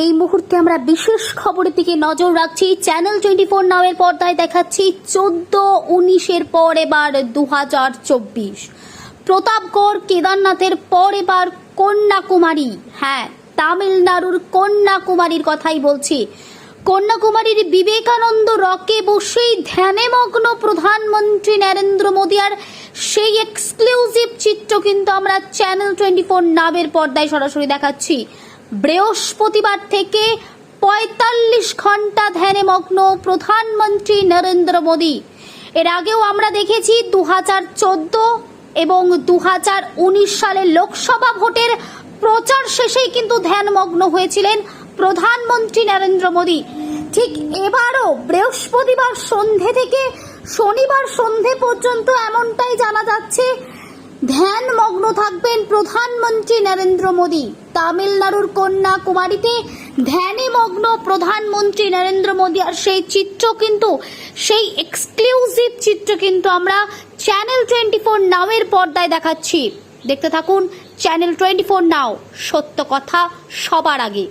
এই মুহূর্তে আমরা বিশেষ খবরের দিকে নজর রাখছি। চ্যানেল টোয়েন্টি ফোর নামের পর্দায় দেখাচ্ছি চোদ্দ উনিশের পর এবার দু হাজার চব্বিশ প্রতাপগড় কেদারনাথের পর এবার কন্যাকুমারী। হ্যাঁ তামিলনাড়ুর কন্যাকুমারীর কথাই বলছি। কন্যাকুমারীর বিবেকানন্দ রকে বসেই ধ্যানে মগ্ন প্রধানমন্ত্রী নরেন্দ্র মোদী আর সেই এক্সক্লুসিভ চিত্র কিন্তু আমরা চ্যানেল টোয়েন্টি ফোর নামের পর্দায় সরাসরি দেখাচ্ছি। বৃহস্পতিবার থেকে পঁয়তাল্লিশ ঘণ্টা ধ্যানে মগ্ন প্রধানমন্ত্রী নরেন্দ্র মোদী। এর আগেও আমরা দেখেছি দু হাজার চোদ্দ এবং দু হাজার উনিশ সালের লোকসভা ভোটের প্রচার শেষেই কিন্তু ধ্যানমগ্ন হয়েছিলেন প্রধানমন্ত্রী নরেন্দ্র মোদী। ঠিক এবারও বৃহস্পতিবার সন্ধে থেকে শনিবার সন্ধে পর্যন্ত এমনটাই জানা যাচ্ছে, ধ্যান মগ্ন থাকবেন প্রধানমন্ত্রী নরেন্দ্র মোদী। তামিলনাড়ুর কন্যা কুমারীতে ধ্যানে মগ্ন প্রধানমন্ত্রী নরেন্দ্র মোদী। আর সেই চিত্র কিন্তু, সেই এক্সক্লুসিভ চিত্র কিন্তু আমরা চ্যানেল টোয়েন্টি ফোর নামের পর্দায় দেখাচ্ছি। দেখতে থাকুন চ্যানেল টোয়েন্টি ফোর নাও সত্য কথা সবার আগে।